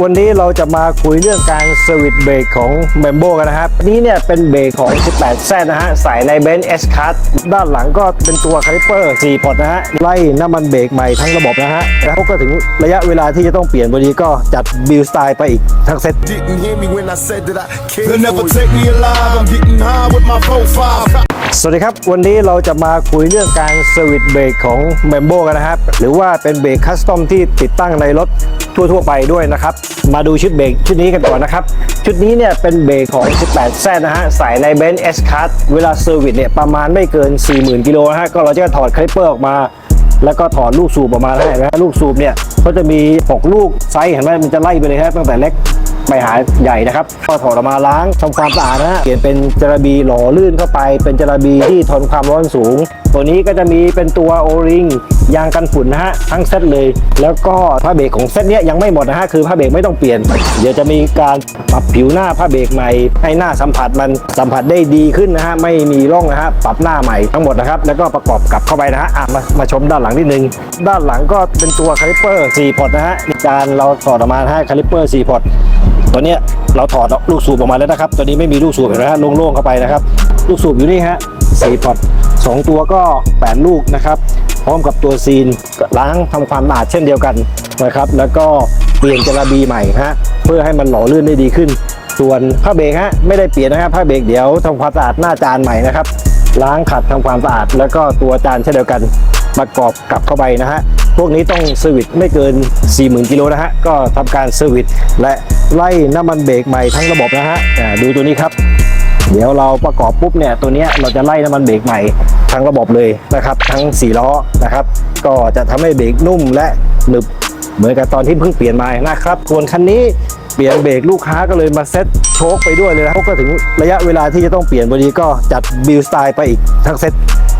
วันนี้เราจะมาคุยเรื่องการเซอร์วิสเบรกของ m มมโบกันนะครับนี้เนี่ยเป็นเบรกของ 18 แซนะฮะใส่ในเบนซ์ S Card ด้านหลังก็เป็นตัวคาลิปเปอร์ 4 พอร์ตนะฮะ ไล่น้ำมันเบรกใหม่ทั้งระบบนะฮะ แล้วก็ถึงระยะเวลาที่จะต้องเปลี่ยนวันนี้ก็จัดบิลสไตล์ไปอีกทั้งเซ็ต Didn't hear me when I said that I cared. They'll never take me alive. I'm getting high with my profile. สวัสดีครับ วันนี้เราจะมาคุยเรื่องการเซอร์วิสเบรกของ m มมโบกันนะครับ หรือว่าเป็นเบรกคัสตอมที่ติดตั้งในรถทั่ว ๆ ไปด้วยนะครับ มาดูชุดเบรกชุดนี้กันก่อนนะครับ ชุดนี้เนี่ยเป็นเบรกของ 18 แซนะฮะใส่ในเบนซ์ S Card เวลาเซอร์วิสเนี่ยประมาณไม่เกิน 40,000 กิโลนะฮะ ก็เราจะถอดคลิปเปอร์ออกมาแล้วก็ถอดลูกสูบออกมาให้นะลูกสูบเนี่ยก็จะมี 6 ลูกไซส์เห็นไหมมันจะไล่ไปเลยครับตั้งแต่เล็ก ไปหาใหญ่นะครับก็ถอดออกมาล้างทำความสะอาดนะฮะเปลี่ยนเป็นจระบีหล่อลื่นเข้าไป เป็นจระบีที่ทนความร้อนสูง ตัวนี้ก็จะมีเป็นตัวโอริงยางกันฝุ่นนะฮะทั้งเซตเลย แล้วก็ผ้าเบรกของเซตเนี้ยยังไม่หมดนะฮะคือผ้าเบรกไม่ต้องเปลี่ยน เดี๋ยวจะมีการปรับผิวหน้าผ้าเบรกใหม่ ให้หน้าสัมผัสมันสัมผัสได้ดีขึ้นนะฮะไม่มีร่องนะฮะปรับหน้าใหม่ทั้งหมดนะครับแล้วก็ประกอบกลับเข้าไปนะฮะอะมามาชมด้านหลังนิดนึง ด้านหลังก็เป็นตัวคาลิปเปอร์4พอร์ตนะฮะจานเราถอดออกมานะฮะคาลิปเปอร์4พอร์ตตัวเนี้ยเราถอดลูกสูบออกมาแล้วนะครับ ตัวนี้ไม่มีลูกสูบเห็นไหมฮะโล่งๆเข้าไปนะครับ ลูกสูบอยู่นี่ฮะ สี่พอตสองตัวก็ 8 ลูกนะครับ พร้อมกับตัวซีนล้างทำความสะอาดเช่นเดียวกันนะครับ แล้วก็เปลี่ยนจระบีใหม่ฮะเพื่อให้มันหล่อลื่นได้ดีขึ้น ส่วนผ้าเบรกฮะไม่ได้เปลี่ยนนะครับผ้าเบรกเดี๋ยวทำความสะอาดหน้าจานใหม่นะครับล้างขัดทำความสะอาด แล้วก็ตัวจานเช่นเดียวกันประกอบกลับเข้าไปนะฮะพวกนี้ต้องเซอร์วิสไม่เกิน 40,000กิโลนะฮะก็ทำการเซอร์วิสและไล่น้ำมันเบรกใหม่ทั้งระบบนะฮะดูตัวนี้ครับ เดี๋ยวเราประกอบปุ๊บเนี่ยตัวนี้เราจะไล่น้ำมันเบรกใหม่ทั้งระบบเลยนะครับ ทั้ง4ล้อนะครับ ก็จะทำให้เบรกนุ่มและหนึบเหมือนกับตอนที่เพิ่งเปลี่ยนมานะครับส่วนคันนี้เปลี่ยนเบรกลูกค้าก็เลยมาเซ็ตโชคไปด้วยเลยนะก็ถึงระยะเวลาที่จะต้องเปลี่ยนวันนี้ก็จัดบิลสไตล์ไปอีกทั้งเซ็ต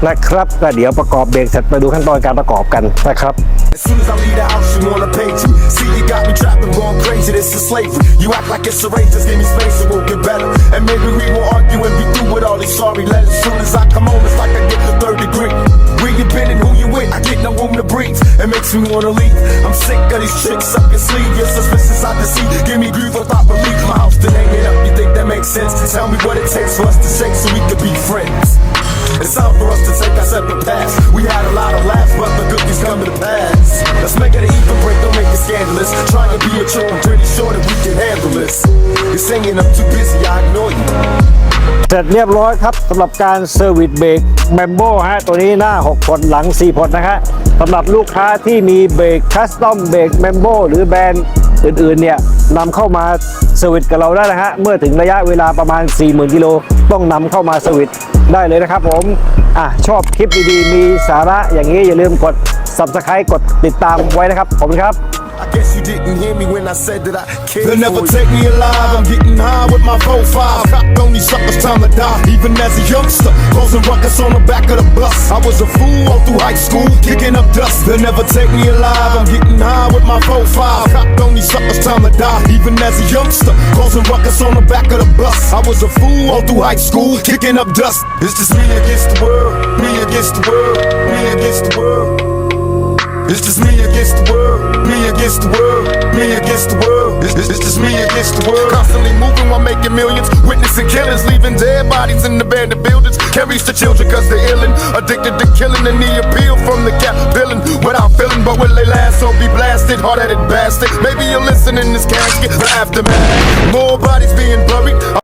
นะครับก็เดี๋ยวประกอบเบรกเสร็จไปดูขั้นตอนการประกอบกันนะครับ As soon as I leave the house, you wanna pay G. See, you got me trapped and going crazy. This is slavery. You act like it's a race. Just give me space and we'll get better. And maybe we won't argue and be through with all these sorry letters. Soon as I come home, it's like I get the third degree. Where you been and who you with? I get no room to breathe. It makes me wanna leave. I'm sick of these tricks up your sleeve. Your suspicions I deceive. Give me grief without belief. My house to name it up. You think that makes sense? Tell me what it takes for us to shake so we can be friends. It's time for us to take our separate paths. We had a lot of laughs, but the cookies come to pass. Let's make it an even break, don't make it scandalous. Trying to be a true, I'm pretty sure that we can handle this. You're singing, I'm too busy, I ignore you. เสร็จเรียบร้อยครับสำหรับการเซอร์วิสเบรกแมมโบฮะตัวนี้หน้า 6พลหลัง 4พลนะฮะสำหรับลูกค้าที่มีเบรกคัสตอมเบรกแมมโบหรือแบรนด์อื่น ๆ เนี่ยนำเข้ามาเซอร์วิสกับเราได้นะฮะเมื่อถึงระยะเวลาประมาณ 40,000กิโลต้องนำเข้ามาเซอร์วิสได้เลยนะครับผมอะชอบคลิปดีๆ มีสาระอย่างนี้อย่าลืมกด subscribe กดติดตามไว้นะครับขอบคุณครับ I guess you didn't hear me when I said that I cared. They'll never take me alive. I'm getting high with my profile. These suckers, time to die. Even as a youngster, causing ruckus on the back of the bus. I was a fool all through high school, kicking up dust. They'll never take me alive. I'm getting high with my profile. Copped on these suckers, time to die. Even as a youngster, causing ruckus on the back of the bus. I was a fool all through high school, kicking up dust. It's just me against the world, me against the world, me against the world. It's just me against the world, me against the world, me against the world. It's, it's, just me against the world. Constantly moving while making millions, witnessing killings, leaving dead bodies in abandoned buildings. Can't reach the children cause they're illin', addicted to killing and the appeal from the cap villain. Without feeling, but will they last or be blasted? Hard-headed bastard. Maybe you'll listen in this casket, the aftermath. More bodies being buried.